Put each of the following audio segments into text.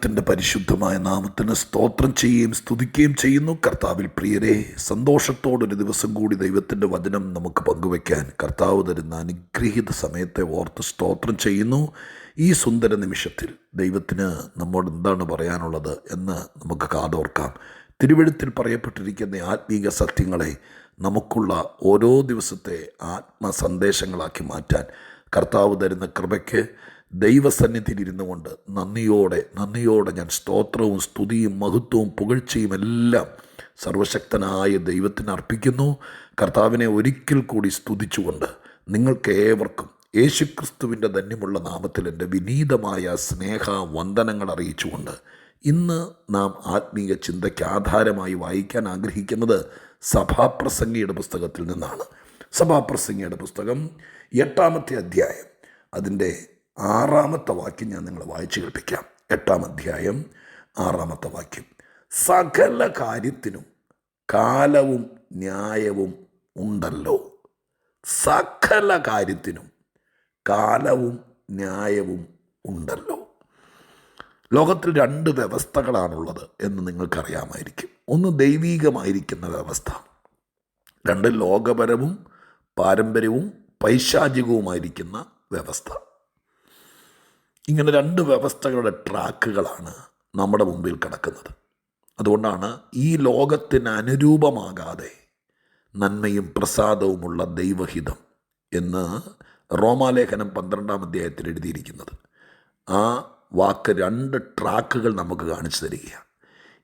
ദൈവത്തിന്റെ പരിശുദ്ധമായ നാമത്തിന് സ്തോത്രം ചെയ്യുകയും സ്തുതിക്കുകയും ചെയ്യുന്നു. കർത്താവിൽ പ്രിയരെ സന്തോഷത്തോടൊരു ദിവസം കൂടി ദൈവത്തിന്റെ വചനം നമുക്ക് പങ്കുവയ്ക്കാൻ കർത്താവ് തരുന്ന അനുഗ്രഹീത സമയത്തെ ഓർത്ത് സ്തോത്രം ചെയ്യുന്നു. ഈ സുന്ദര നിമിഷത്തിൽ ദൈവത്തിന് നമ്മോട് എന്താണ് പറയാനുള്ളത് എന്ന് നമുക്ക് കാതോർക്കാം. തിരുവഴുത്തിൽ പറയപ്പെട്ടിരിക്കുന്ന ആത്മീക സത്യങ്ങളെ നമുക്കുള്ള ഓരോ ദിവസത്തെ ആത്മസന്ദേശങ്ങളാക്കി മാറ്റാൻ കർത്താവ് തരുന്ന കൃപയ്ക്ക് ദൈവസന്നിധിയിൽ ഇരുന്നു കൊണ്ട് നന്ദിയോടെ നന്ദിയോടെ ഞാൻ സ്തോത്രവും സ്തുതിയും മഹത്വവും പുകഴ്ചയും എല്ലാം സർവശക്തനായ ദൈവത്തിന് അർപ്പിക്കുന്നു. കർത്താവിനെ ഒരിക്കൽ കൂടി സ്തുതിച്ചുകൊണ്ട് നിങ്ങൾക്ക് ഏവർക്കും യേശുക്രിസ്തുവിന്റെ ധന്യമുള്ള നാമത്തിൽ എന്റെ വിനീതമായ സ്നേഹ വന്ദനങ്ങൾ അറിയിച്ചുകൊണ്ട് ഇന്ന് നാം ആത്മീയ ചിന്തയ്ക്ക് ആധാരമായി വായിക്കാൻ ആഗ്രഹിക്കുന്നത് സഭാപ്രസംഗിയുടെ പുസ്തകത്തിൽ നിന്നാണ്. സഭാപ്രസംഗിയുടെ പുസ്തകം എട്ടാമത്തെ അധ്യായം. അതിന്റെ ആറാമത്തെ വാക്യം ഞാൻ നിങ്ങളെ വായിച്ചു കേൾപ്പിക്കാം. എട്ടാം അധ്യായം ആറാമത്തെ വാക്യം. സകല കാര്യത്തിനും കാലവും ന്യായവും ഉണ്ടല്ലോ. സകല കാര്യത്തിനും കാലവും ന്യായവും ഉണ്ടല്ലോ. ലോകത്തിൽ രണ്ട് വ്യവസ്ഥകളാണുള്ളത് എന്ന് നിങ്ങൾക്കറിയാമായിരിക്കും. ഒന്ന് ദൈവീകമായിരിക്കുന്ന വ്യവസ്ഥ. രണ്ട് ലോകപരവും പാരമ്പര്യവും പൈശാചികവുമായിരിക്കുന്ന വ്യവസ്ഥ. ഇങ്ങനെ രണ്ട് വ്യവസ്ഥകളുടെ ട്രാക്കുകളാണ് നമ്മുടെ മുമ്പിൽ കിടക്കുന്നത്. അതുകൊണ്ടാണ് ഈ ലോകത്തിന് അനുരൂപമാകാതെ നന്മയും പ്രസാദവുമുള്ള ദൈവഹിതം എന്ന് റോമാലേഖനം പന്ത്രണ്ടാം അധ്യായത്തിൽ എഴുതിയിരിക്കുന്നത്. ആ വാക്ക് രണ്ട് ട്രാക്കുകൾ നമുക്ക് കാണിച്ചു തരികയാണ്.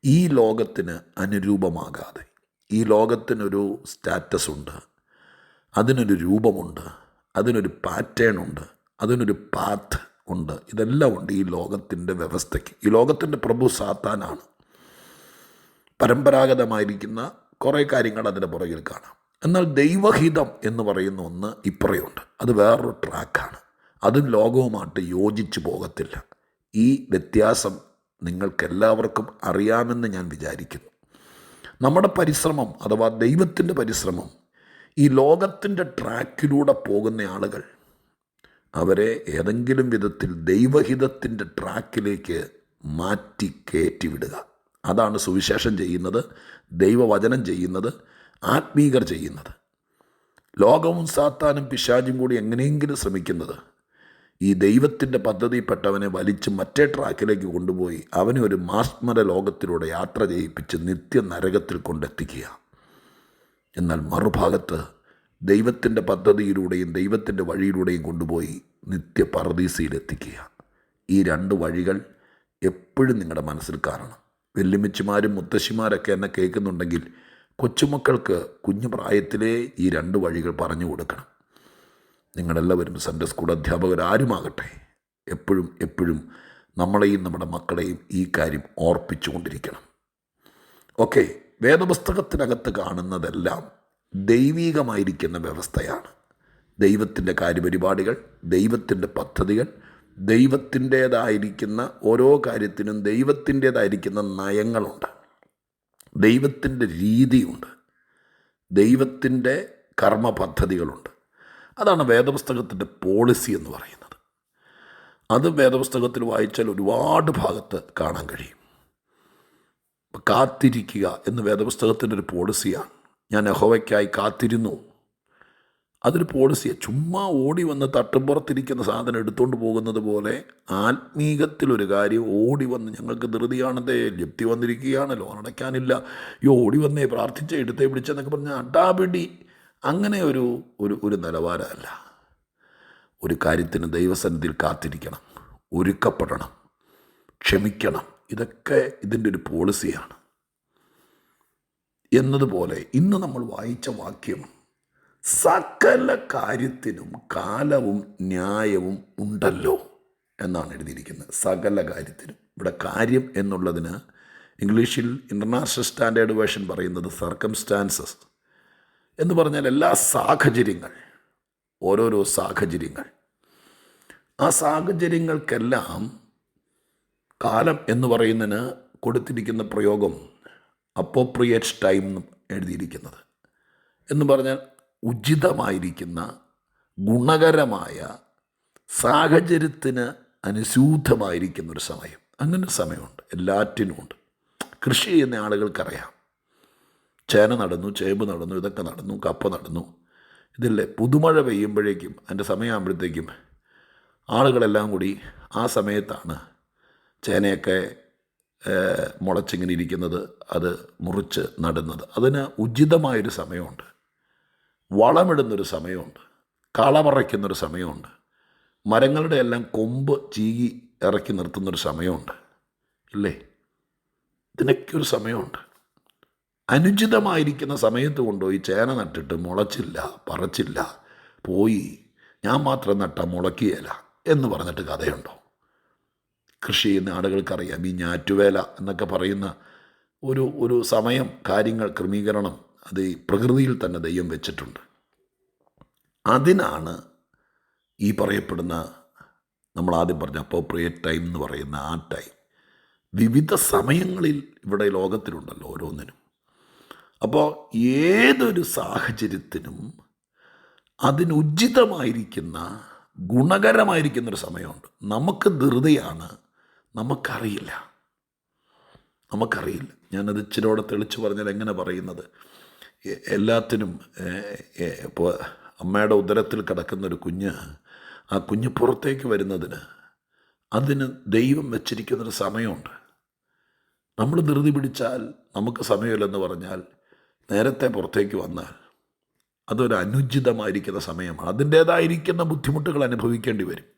ഈ ലോകത്തിന് അനുരൂപമാകാതെ ഈ ലോകത്തിനൊരു സ്റ്റാറ്റസ് ഉണ്ട് അതിനൊരു രൂപമുണ്ട് അതിനൊരു പാറ്റേൺ ഉണ്ട് അതിനൊരു പാത്ത് ഉണ്ട്. ഇതെല്ലാം ഉണ്ട് ഈ ലോകത്തിന്റെ വ്യവസ്ഥയ്ക്ക്. ഈ ലോകത്തിന്റെ പ്രഭു സാത്താനാണ്. പരമ്പരാഗതമായിരിക്കുന്ന കുറേ കാര്യങ്ങൾ അതിന്റെ പുറകിൽ കാണാം. എന്നാൽ ദൈവഹിതം എന്ന് പറയുന്ന ഒന്ന് ഇപ്പറയുണ്ട്. അത് വേറൊരു ട്രാക്കാണ്. അതും ലോകവുമായിട്ട് യോജിച്ചു പോകത്തില്ല. ഈ വ്യത്യാസം നിങ്ങൾക്കെല്ലാവർക്കും അറിയാമെന്ന് ഞാൻ വിചാരിക്കുന്നു. നമ്മുടെ പരിശ്രമം അഥവാ ദൈവത്തിന്റെ പരിശ്രമം ഈ ലോകത്തിന്റെ ട്രാക്കിലൂടെ പോകുന്ന ആളുകൾ അവരെ ഏതെങ്കിലും വിധത്തിൽ ദൈവഹിതത്തിന്റെ ട്രാക്കിലേക്ക് മാറ്റി കയറ്റിവിടുക അതാണ് സുവിശേഷം ചെയ്യുന്നത് ദൈവവചനം ചെയ്യുന്നത് ആത്മീകർ ചെയ്യുന്നത്. ലോകവും സാത്താനും പിശാചും കൂടി എങ്ങനെയെങ്കിലും ശ്രമിക്കുന്നത്. ഈ ദൈവത്തിന്റെ പദ്ധതിപ്പെട്ടവനെ വലിച്ച് മറ്റേ ട്രാക്കിലേക്ക് കൊണ്ടുപോയി അവനെ ഒരു മാസ്മര ലോകത്തിലൂടെ യാത്ര ചെയ്യിപ്പിച്ച് നിത്യ നരകത്തിൽ കൊണ്ടെത്തിക്കുക. എന്നാൽ മറുഭാഗത്ത് ദൈവത്തിന്റെ പദ്ധതിയിലൂടെയും ദൈവത്തിന്റെ വഴിയിലൂടെയും കൊണ്ടുപോയി നിത്യ പറദീസയിലെത്തിക്കുക ഈ രണ്ട് വഴികൾ എപ്പോഴും നിങ്ങളുടെ മനസ്സിൽ കാണണം. വെല്ലുമിച്ചുമാരും മുത്തശ്ശിമാരൊക്കെ എന്നെ കേൾക്കുന്നുണ്ടെങ്കിൽ കൊച്ചുമക്കൾക്ക് കുഞ്ഞു പ്രായത്തിലേ ഈ രണ്ട് വഴികൾ പറഞ്ഞു കൊടുക്കണം. നിങ്ങളെല്ലാവരും സൺഡേ സ്കൂൾ അധ്യാപകരാരുമാകട്ടെ. എപ്പോഴും എപ്പോഴും നമ്മളെയും നമ്മുടെ മക്കളെയും ഈ കാര്യം ഓർപ്പിച്ചുകൊണ്ടിരിക്കണം. ഓക്കെ വേദപുസ്തകത്തിനകത്ത് കാണുന്നതെല്ലാം ദൈവീകമായിരിക്കുന്ന വ്യവസ്ഥയാണ്. ദൈവത്തിന്റെ കാര്യപരിപാടികൾ ദൈവത്തിന്റെ പദ്ധതികൾ ദൈവത്തിന്റേതായിരിക്കുന്ന ഓരോ കാര്യത്തിനും ദൈവത്തിന്റേതായിരിക്കുന്ന നയങ്ങളുണ്ട്. ദൈവത്തിന്റെ രീതിയുണ്ട്. ദൈവത്തിന്റെ കർമ്മ പദ്ധതികളുണ്ട് അതാണ് വേദപുസ്തകത്തിന്റെ പോളിസി എന്ന് പറയുന്നത്. അത് വേദപുസ്തകത്തിൽ വായിച്ചാൽ ഒരുപാട് ഭാഗത്ത് കാണാൻ കഴിയും. കാത്തിരിക്കുക എന്ന് വേദപുസ്തകത്തിന്റെ ഒരു പോളിസിയാണ്. ഞാൻ അഹോവയ്ക്കായി കാത്തിരുന്നു. അതൊരു പോളിസിയാണ് ചുമ്മാ ഓടി വന്ന് തട്ടുമ്പുറത്തിരിക്കുന്ന സാധനം എടുത്തുകൊണ്ട് പോകുന്നത് പോലെ ആത്മീകത്തിലൊരു കാര്യം ഓടി വന്ന് ഞങ്ങൾക്ക് ധൃതിയാണതേ ലപ്തി വന്നിരിക്കുകയാണ് ലോൺ അടയ്ക്കാനില്ല ഈ ഓടി വന്നേ പ്രാർത്ഥിച്ച എടുത്തേ പിടിച്ചെന്നൊക്കെ പറഞ്ഞ അടാപിടി. അങ്ങനെ ഒരു ഒരു ഒരു നിലവാരമല്ല. ഒരു കാര്യത്തിന് ദൈവസന്നിധിയിൽ കാത്തിരിക്കണം. ഒരുക്കപ്പെടണം. ക്ഷമിക്കണം. ഇതൊക്കെ ഇതിന്റെ ഒരു പോളിസിയാണ് എന്നതുപോലെ ഇന്ന് നമ്മൾ വായിച്ച വാക്യം സകല കാര്യത്തിനും കാലവും ന്യായവും ഉണ്ടല്ലോ എന്നാണ് എഴുതിയിരിക്കുന്നത്. സകല കാര്യത്തിനും. ഇവിടെ കാര്യം എന്നുള്ളതിന് ഇംഗ്ലീഷിൽ ഇന്റർനാഷണൽ സ്റ്റാൻഡേർഡ് വേർഷൻ പറയുന്നത് സർക്കംസ്റ്റാൻസസ് എന്ന് പറഞ്ഞാൽ എല്ലാ സാഹചര്യങ്ങൾ ഓരോരോ സാഹചര്യങ്ങൾ. ആ സാഹചര്യങ്ങൾക്കെല്ലാം കാലം എന്ന് പറയുന്നതിന് കൊടുത്തിരിക്കുന്ന പ്രയോഗം അപ്പോപ്രിയേറ്റ് ടൈം എന്ന് എഴുതിയിരിക്കുന്നത്. എന്ന് പറഞ്ഞാൽ ഉചിതമായിരിക്കുന്ന ഗുണകരമായ സാഹചര്യത്തിന് അനുസൂതമായിരിക്കുന്ന ഒരു സമയം. അങ്ങനെ സമയമുണ്ട്. എല്ലാറ്റിനും ഉണ്ട് കൃഷി ചെയ്യുന്ന ആളുകൾക്കറിയാം. ചേന നടന്നു ചേമ്പ് നടന്നു ഇതൊക്കെ നടന്നു കപ്പ നടന്നു. ഇതല്ലേ? പുതുമഴ പെയ്യുമ്പോഴേക്കും അതിന്റെ സമയമാകുമ്പോഴത്തേക്കും ആളുകളെല്ലാം കൂടി ആ സമയത്താണ് ചേനയൊക്കെ മുളച്ചിങ്ങനെ ഇരിക്കുന്നത് അത് മുറിച്ച് നടുന്നത്. അതിന് ഉചിതമായൊരു സമയമുണ്ട്. വളമിടുന്നൊരു സമയമുണ്ട്. കളമറയ്ക്കുന്നൊരു സമയമുണ്ട്. മരങ്ങളുടെ എല്ലാം കൊമ്പ് ചീകി ഇറക്കി നിർത്തുന്നൊരു സമയമുണ്ട്. ഇല്ലേ? ഇതിനൊക്കെ ഒരു സമയമുണ്ട്. അനുചിതമായിരിക്കുന്ന സമയത്ത് കൊണ്ടുപോയി ചേന നട്ടിട്ട് മുളച്ചില്ല പറച്ചില്ല പോയി ഞാൻ മാത്രം നട്ട മുളക്കിയല്ല എന്ന് പറഞ്ഞിട്ട് കഥയുണ്ടോ? കൃഷി ചെയ്യുന്ന ആളുകൾക്കറിയാം. ഈ ഞാറ്റുവേല എന്നൊക്കെ പറയുന്ന ഒരു ഒരു സമയം കാര്യങ്ങൾ ക്രമീകരണം അത് പ്രകൃതിയിൽ തന്നെ ദൈവം വെച്ചിട്ടുണ്ട്. അതിനാണ് ഈ പറയപ്പെടുന്ന നമ്മൾ ആദ്യം പറഞ്ഞ അപ്പോപ്രിയേറ്റ് ടൈം എന്ന് പറയുന്ന ആ ടൈം വിവിധ സമയങ്ങളിൽ ഇവിടെ ലോകത്തിലുണ്ടല്ലോ ഓരോന്നിനും. അപ്പോൾ ഏതൊരു സാഹചര്യത്തിനും അതിനുചിതമായിരിക്കുന്ന ഗുണകരമായിരിക്കുന്നൊരു സമയമുണ്ട്. നമുക്ക് ധൃതിയാണ് നമുക്കറിയില്ല. നമുക്കറിയില്ല. ഞാനത് ഇച്ചിരിയോടെ തെളിച്ച് പറഞ്ഞാൽ എങ്ങനെ പറയുന്നത്? എല്ലാത്തിനും ഇപ്പോൾ അമ്മയുടെ ഉദരത്തിൽ കിടക്കുന്നൊരു കുഞ്ഞ് ആ കുഞ്ഞ് പുറത്തേക്ക് വരുന്നതിന് അതിന് ദൈവം വെച്ചിരിക്കുന്നൊരു സമയമുണ്ട്. നമ്മൾ ധൃതി പിടിച്ചാൽ നമുക്ക് സമയമില്ലെന്ന് പറഞ്ഞാൽ നേരത്തെ പുറത്തേക്ക് വന്നാൽ അതൊരു അനുചിതമായിരിക്കുന്ന സമയമാണ്. അതിന്റേതായിരിക്കുന്ന ബുദ്ധിമുട്ടുകൾ അനുഭവിക്കേണ്ടി വരും.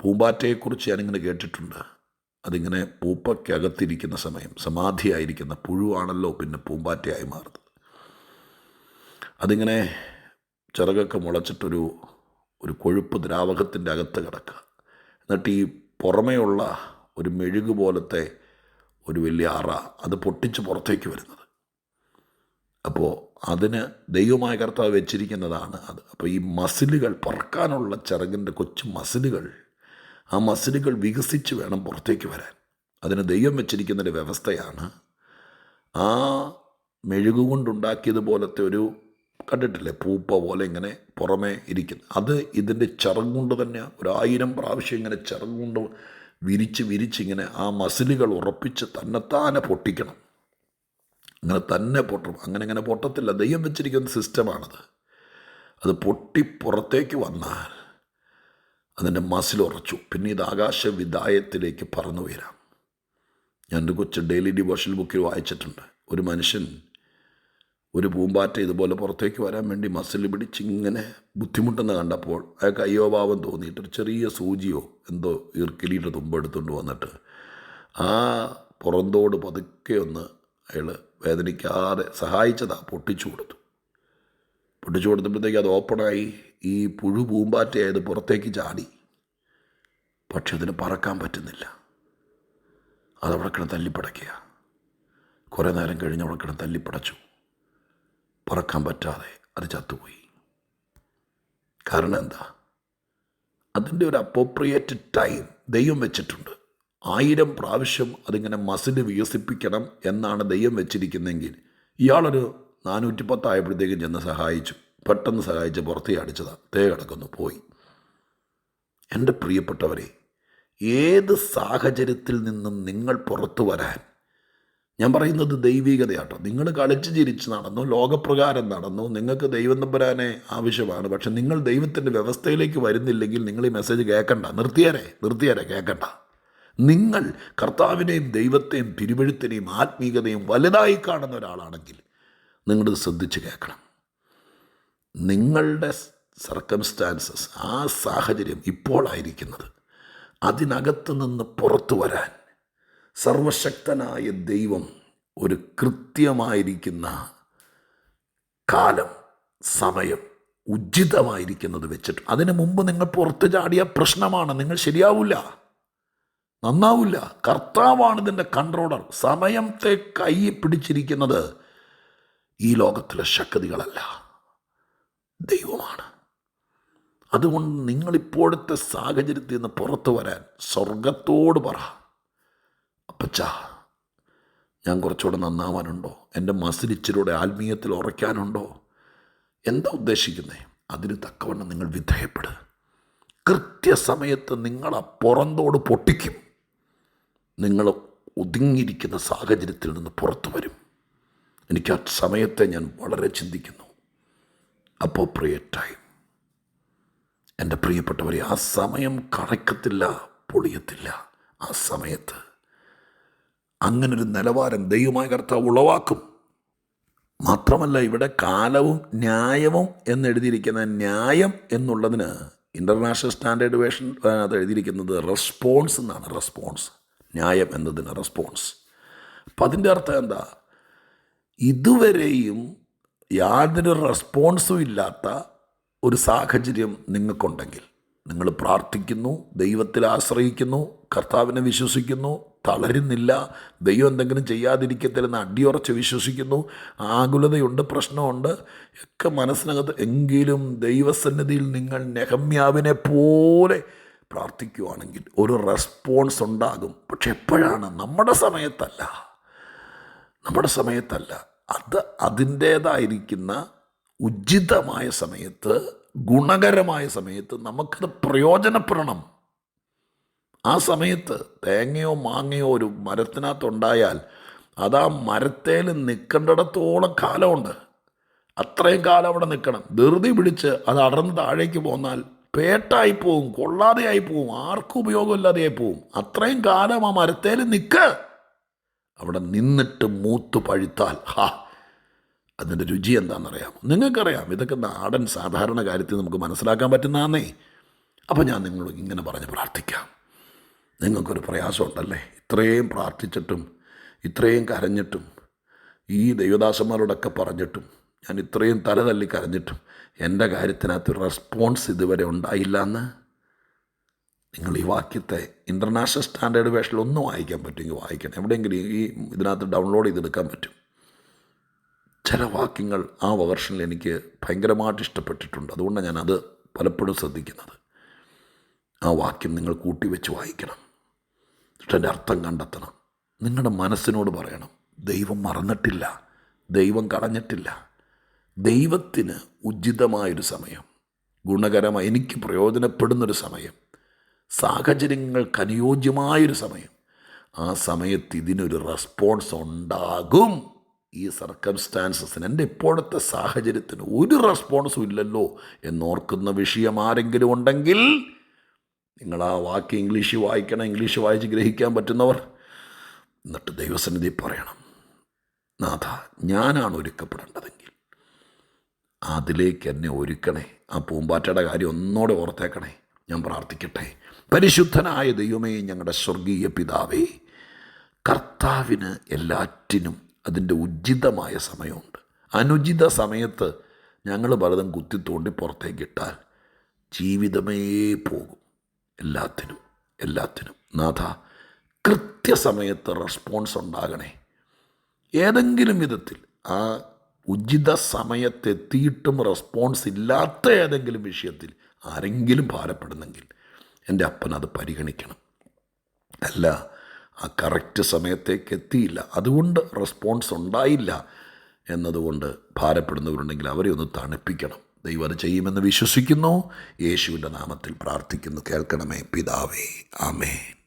പൂമ്പാറ്റയെക്കുറിച്ച് ഞാനിങ്ങനെ കേട്ടിട്ടുണ്ട്. അതിങ്ങനെ പൂപ്പയ്ക്കകത്തിരിക്കുന്ന സമയം സമാധിയായിരിക്കുന്ന പുഴുവാണല്ലോ പിന്നെ പൂമ്പാറ്റയായി മാറുന്നത്. അതിങ്ങനെ ചിറകൊക്കെ മുളച്ചിട്ടൊരു ഒരു കൊഴുപ്പ് ദ്രാവകത്തിന്റെ അകത്ത് കിടക്കുക. എന്നിട്ട് ഈ പുറമേയുള്ള ഒരു മെഴുക് പോലത്തെ ഒരു വലിയ അറ അത് പൊട്ടിച്ച് പുറത്തേക്ക് വരുന്നത്. അപ്പോൾ അതിന് ദൈവമായ കർത്താവ് വെച്ചിരിക്കുന്നതാണ് അത്. അപ്പോൾ ഈ മസിലുകൾ പറക്കാനുള്ള ചിറകിന്റെ കൊച്ചു മസിലുകൾ ആ മസിലുകൾ വികസിച്ച് വേണം പുറത്തേക്ക് വരാൻ. അതിന് ദൈവം വെച്ചിരിക്കുന്നൊരു വ്യവസ്ഥയാണ്. ആ മെഴുകുകൊണ്ടുണ്ടാക്കിയതുപോലത്തെ ഒരു കണ്ടിട്ടില്ലേ? പൂപ്പ പോലെ ഇങ്ങനെ പുറമേ ഇരിക്കുന്നു. അത് ഇതിന്റെ ചിറകുകൊണ്ട് തന്നെ ഒരായിരം പ്രാവശ്യം ഇങ്ങനെ ചിറകുകൊണ്ട് വിരിച്ച് വിരിച്ചിങ്ങനെ ആ മസിലുകൾ ഉറപ്പിച്ച് തന്നെത്താനെ പൊട്ടിക്കണം. അങ്ങനെ തന്നെ പൊട്ടും അങ്ങനെ അങ്ങനെ പൊട്ടത്തില്ല. ദൈവം വെച്ചിരിക്കുന്ന സിസ്റ്റമാണത്. അത് പൊട്ടി പുറത്തേക്ക് വന്നാൽ അതിന്റെ മസിൽ ഉറച്ചു പിന്നെ ഇത് ആകാശ വിദായത്തിലേക്ക് പറന്നു വരാം. ഞാൻ എന്റെ കൊച്ചു ഡെയിലി ഡിവോഷൻ ബുക്കിൽ വായിച്ചിട്ടുണ്ട്. ഒരു മനുഷ്യൻ ഒരു പൂമ്പാറ്റ ഇതുപോലെ പുറത്തേക്ക് വരാൻ വേണ്ടി മസിൽ പിടിച്ച് ഇങ്ങനെ ബുദ്ധിമുട്ടെന്ന് കണ്ടപ്പോൾ അയാൾക്ക് അയ്യോഭാവം തോന്നിയിട്ട് ഒരു ചെറിയ സൂചിയോ എന്തോ ഈർക്കിലിയുടെ തുമ്പെടുത്തുകൊണ്ട് വന്നിട്ട് ആ പുറന്തോട് പതുക്കെ ഒന്ന് അയാൾ വേദനിക്കാതെ സഹായിച്ചതാ പൊട്ടിച്ചു കൊടുത്തു. പൊട്ടിച്ചു കൊടുത്തപ്പോഴത്തേക്ക് അത് ഓപ്പണായി. ഈ പുഴു പൂമ്പാറ്റയായത് പുറത്തേക്ക് ചാടി. പക്ഷെ അതിന് പറക്കാൻ പറ്റുന്നില്ല. അതവിടെ കിടന്ന് തല്ലിപ്പടയ്ക്കുക. കുറേ നേരം കഴിഞ്ഞ് അവിടെ കിടന്ന് തല്ലിപ്പടച്ചു. പറക്കാൻ പറ്റാതെ അത് ചത്തുപോയി. കാരണം എന്താ? അതിന്റെ ഒരു അപ്പോപ്രിയേറ്റ് ടൈം ദൈവം വെച്ചിട്ടുണ്ട്. ആയിരം പ്രാവശ്യം അതിങ്ങനെ മസിൽ വികസിപ്പിക്കണം എന്നാണ് ദൈവം വെച്ചിരിക്കുന്നതെങ്കിൽ ഇയാളൊരു നാനൂറ്റി പത്തായപ്പോഴത്തേക്കും ചെന്ന് സഹായിച്ചു. പെട്ടെന്ന് സഹായിച്ച് പുറത്തേ അടിച്ചതാണ് തേ കിടക്കുന്നു. പോയി. എന്റെ പ്രിയപ്പെട്ടവരെ ഏത് സാഹചര്യത്തിൽ നിന്നും നിങ്ങൾ പുറത്തു വരാൻ? ഞാൻ പറയുന്നത് ദൈവികതയാട്ടോ. നിങ്ങൾ കളിച്ച് ചിരിച്ച് നടന്നു ലോകപ്രകാരം നടന്നു. നിങ്ങൾക്ക് ദൈവം നമ്പരാനെ ആവശ്യമാണ്. പക്ഷെ നിങ്ങൾ ദൈവത്തിന്റെ വ്യവസ്ഥയിലേക്ക് വരുന്നില്ലെങ്കിൽ നിങ്ങൾ ഈ മെസ്സേജ് കേൾക്കണ്ട നിർത്തിയാരെ നിർത്തിയാരെ കേൾക്കണ്ട നിങ്ങൾ കർത്താവിനെയും ദൈവത്തെയും തിരുവഴുത്തിനെയും ആത്മീയതയും വലുതായി കാണുന്ന ഒരാളാണെങ്കിൽ നിങ്ങളിത് ശ്രദ്ധിച്ച് കേൾക്കണം. നിങ്ങളുടെ സർക്കംസ്റ്റാൻസസ് ആ സാഹചര്യം ഇപ്പോഴായിരിക്കുന്നത് അതിനകത്ത് നിന്ന് പുറത്തു വരാൻ സർവശക്തനായ ദൈവം ഒരു കൃത്യമായിരിക്കുന്ന കാലം സമയം ഉചിതമായിരിക്കുന്നത് വെച്ചിട്ട് അതിനു മുമ്പ് നിങ്ങൾ പുറത്തു ചാടിയ പ്രശ്നമാണ്. നിങ്ങൾ ശരിയാവില്ല. നന്നാവില്ല. കർത്താവാണ് ഇതിന്റെ കൺട്രോളർ സമയത്തെ കൈ പിടിച്ചിരിക്കുന്നത് ഈ ലോകത്തിലെ ശക്തികളല്ല. ദൈവമാണ്. അതുകൊണ്ട് നിങ്ങളിപ്പോഴത്തെ സാഹചര്യത്തിൽ നിന്ന് പുറത്തു വരാൻ സ്വർഗത്തോട് പറ. അപ്പച്ച ഞാൻ കുറച്ചുകൂടെ നന്നാവാനുണ്ടോ? എന്റെ മസിൽ ഇച്ചിരൂടെ ആത്മീയത്തിൽ ഉറയ്ക്കാനുണ്ടോ? എന്താ ഉദ്ദേശിക്കുന്നത് അതിന് തക്കവണ്ണം നിങ്ങൾ വിധേയപ്പെടുക കൃത്യസമയത്ത് നിങ്ങളെ പുറന്തോട് പൊട്ടിക്കും. നിങ്ങൾ ഒതുങ്ങിയിരിക്കുന്ന സാഹചര്യത്തിൽ നിന്ന് പുറത്തു വരും. എനിക്ക് ആ സമയത്തെ ഞാൻ വളരെ ചിന്തിക്കുന്നു. അപ്പോപ്രിയേറ്റ് ടൈം എന്റെ പ്രിയപ്പെട്ടവരെ ആ സമയം കറക്കത്തില്ല പൊളിയത്തില്ല. ആ സമയത്ത് അങ്ങനൊരു നിലവാരം ദൈവമായ കർത്താവ് ഉളവാക്കും. മാത്രമല്ല ഇവിടെ കാലവും ന്യായവും എന്നെഴുതിയിരിക്കുന്ന ന്യായം എന്നുള്ളതിന് ഇന്റർനാഷണൽ സ്റ്റാൻഡേർഡ് വേഷൻ അത് എഴുതിയിരിക്കുന്നത് റെസ്പോൺസ് എന്നാണ്. റെസ്പോൺസ് ന്യായം എന്നതിന് റെസ്പോൺസ് അപ്പം അതിന്റെ അർത്ഥം എന്താ? ഇതുവരെയും യാതൊരു റെസ്പോൺസും ഇല്ലാത്ത ഒരു സാഹചര്യം നിങ്ങൾക്കുണ്ടെങ്കിൽ നിങ്ങൾ പ്രാർത്ഥിക്കുന്നു ദൈവത്തിൽ ആശ്രയിക്കുന്നു കർത്താവിനെ വിശ്വസിക്കുന്നു തളരുന്നില്ല ദൈവം എന്തെങ്കിലും ചെയ്യാതിരിക്കത്തില്ലെന്ന് അടിയുറച്ച് വിശ്വസിക്കുന്നു ആകുലതയുണ്ട് പ്രശ്നമുണ്ട് ഒക്കെ മനസ്സിനകത്ത് എങ്കിലും ദൈവസന്നിധിയിൽ നിങ്ങൾ നെഹമ്യാവിനെ പോലെ പ്രാർത്ഥിക്കുവാണെങ്കിൽ ഒരു റെസ്പോൺസ് ഉണ്ടാകും. പക്ഷെ എപ്പോഴാണ്? നമ്മുടെ സമയത്തല്ല. നമ്മുടെ സമയത്തല്ല. അത് അതിന്റേതായിരിക്കുന്ന ഉചിതമായ സമയത്ത് ഗുണകരമായ സമയത്ത് നമുക്കത് പ്രയോജനപ്പെടണം. ആ സമയത്ത് തേങ്ങയോ മാങ്ങയോ ഒരു മരത്തിനകത്തുണ്ടായാൽ അത് ആ മരത്തേൽ നിൽക്കേണ്ടിടത്തോളം കാലമുണ്ട്. അത്രയും കാലം അവിടെ നിൽക്കണം. ധൃതി പിടിച്ച് അത് അടർന്ന് താഴേക്ക് പോന്നാൽ പേട്ടായി പോവും കൊള്ളാതെയായി പോവും ആർക്കും ഉപയോഗമില്ലാതെയായി പോവും. അത്രയും കാലം ആ മരത്തേൽ നിൽക്ക്. അവിടെ നിന്നിട്ട് മൂത്ത് പഴുത്താൽ ഹാ അതിന്റെ രുചി എന്താണെന്നറിയാമോ? നിങ്ങൾക്കറിയാം ഇതൊക്കെ നാടൻ സാധാരണ കാര്യത്തിൽ നമുക്ക് മനസ്സിലാക്കാൻ പറ്റുന്നതാന്നേ. അപ്പോൾ ഞാൻ നിങ്ങൾ ഇങ്ങനെ പറഞ്ഞ് പ്രാർത്ഥിക്കാം. നിങ്ങൾക്കൊരു പ്രയാസമുണ്ടല്ലേ? ഇത്രയും പ്രാർത്ഥിച്ചിട്ടും ഇത്രയും കരഞ്ഞിട്ടും ഈ ദൈവദാസന്മാരോടൊക്കെ പറഞ്ഞിട്ടും ഞാൻ ഇത്രയും തലതല്ലി കരഞ്ഞിട്ടും എന്റെ കാര്യത്തിനകത്ത് റെസ്പോൺസ് ഇതുവരെ ഉണ്ടായില്ല എന്ന് നിങ്ങൾ ഈ വാക്യത്തെ ഇന്റർനാഷണൽ സ്റ്റാൻഡേർഡ് വേഷനിൽ ഒന്നും വായിക്കാൻ പറ്റുമെങ്കിൽ വായിക്കണം. എവിടെയെങ്കിലും ഈ ഇതിനകത്ത് ഡൗൺലോഡ് ചെയ്തെടുക്കാൻ പറ്റും. ചില വാക്യങ്ങൾ ആ വേർഷനിൽ എനിക്ക് ഭയങ്കരമായിട്ട് ഇഷ്ടപ്പെട്ടിട്ടുണ്ട്. അതുകൊണ്ടാണ് ഞാനത് പലപ്പോഴും ശ്രദ്ധിക്കുന്നത്. ആ വാക്യം നിങ്ങൾ കൂട്ടിവെച്ച് വായിക്കണം. എന്നിട്ട് അർത്ഥം കണ്ടെത്തണം. നിങ്ങളുടെ മനസ്സിനോട് പറയണം. ദൈവം മറന്നിട്ടില്ല. ദൈവം കളഞ്ഞിട്ടില്ല. ദൈവത്തിന് ഉചിതമായൊരു സമയം. ഗുണകരമായി എനിക്ക് പ്രയോജനപ്പെടുന്നൊരു സമയം. സാഹചര്യങ്ങൾക്ക് അനുയോജ്യമായൊരു സമയം. ആ സമയത്ത് ഇതിനൊരു റെസ്പോൺസ് ഉണ്ടാകും. ഈ സർക്കംസ്റ്റാൻസസിന് എന്റെ ഇപ്പോഴത്തെ സാഹചര്യത്തിന് ഒരു റെസ്പോൺസും ഇല്ലല്ലോ എന്നോർക്കുന്ന വിഷയം ആരെങ്കിലും ഉണ്ടെങ്കിൽ നിങ്ങൾ ആ വാക്ക് ഇംഗ്ലീഷ് വായിക്കണം ഇംഗ്ലീഷ് വായിച്ച് ഗ്രഹിക്കാൻ പറ്റുന്നവർ എന്നിട്ട് ദൈവസന്നിധി പറയണം. നാഥ ഞാനാണ് ഒരുക്കപ്പെടേണ്ടതെങ്കിൽ അതിലേക്ക് എന്നെ ഒരുക്കണേ. ആ പൂമ്പാറ്റയുടെ കാര്യം ഒന്നോടെ ഓർത്തേക്കണേ. ഞാൻ പ്രാർത്ഥിക്കട്ടെ. പരിശുദ്ധനായ ദൈവമേ ഞങ്ങളുടെ സ്വർഗീയ പിതാവേ കർത്താവിന് എല്ലാറ്റിനും അതിന്റെ ഉചിതമായ സമയമുണ്ട്. അനുചിത സമയത്ത് ഞങ്ങൾ പലതും കുത്തി തോണ്ടി പുറത്തേക്ക് ഇട്ടാൽ ജീവിതമേ പോകും. എല്ലാത്തിനും എല്ലാത്തിനും. നാഥ കൃത്യസമയത്ത് റെസ്പോൺസ് ഉണ്ടാകണേ. ഏതെങ്കിലും വിധത്തിൽ ആ ഉചിത സമയത്തെത്തിയിട്ടും റെസ്പോൺസ് ഇല്ലാത്ത ഏതെങ്കിലും വിഷയത്തിൽ ആരെങ്കിലും ഭാരപ്പെടുന്നെങ്കിൽ എന്റെ അപ്പൻ അത് പരിഗണിക്കണം. അല്ല ആ കറക്റ്റ് സമയത്തേക്ക് എത്തിയില്ല. അതുകൊണ്ട് റെസ്പോൺസ് ഉണ്ടായില്ല എന്നതുകൊണ്ട് ഭാരപ്പെടുന്നവരുണ്ടെങ്കിൽ അവരെ ഒന്ന് തണുപ്പിക്കണം. ദൈവം അത് ചെയ്യുമെന്ന് വിശ്വസിക്കുന്നു. യേശുവിന്റെ നാമത്തിൽ പ്രാർത്ഥിക്കുന്നു. കേൾക്കണമേ പിതാവേ ആമേൻ.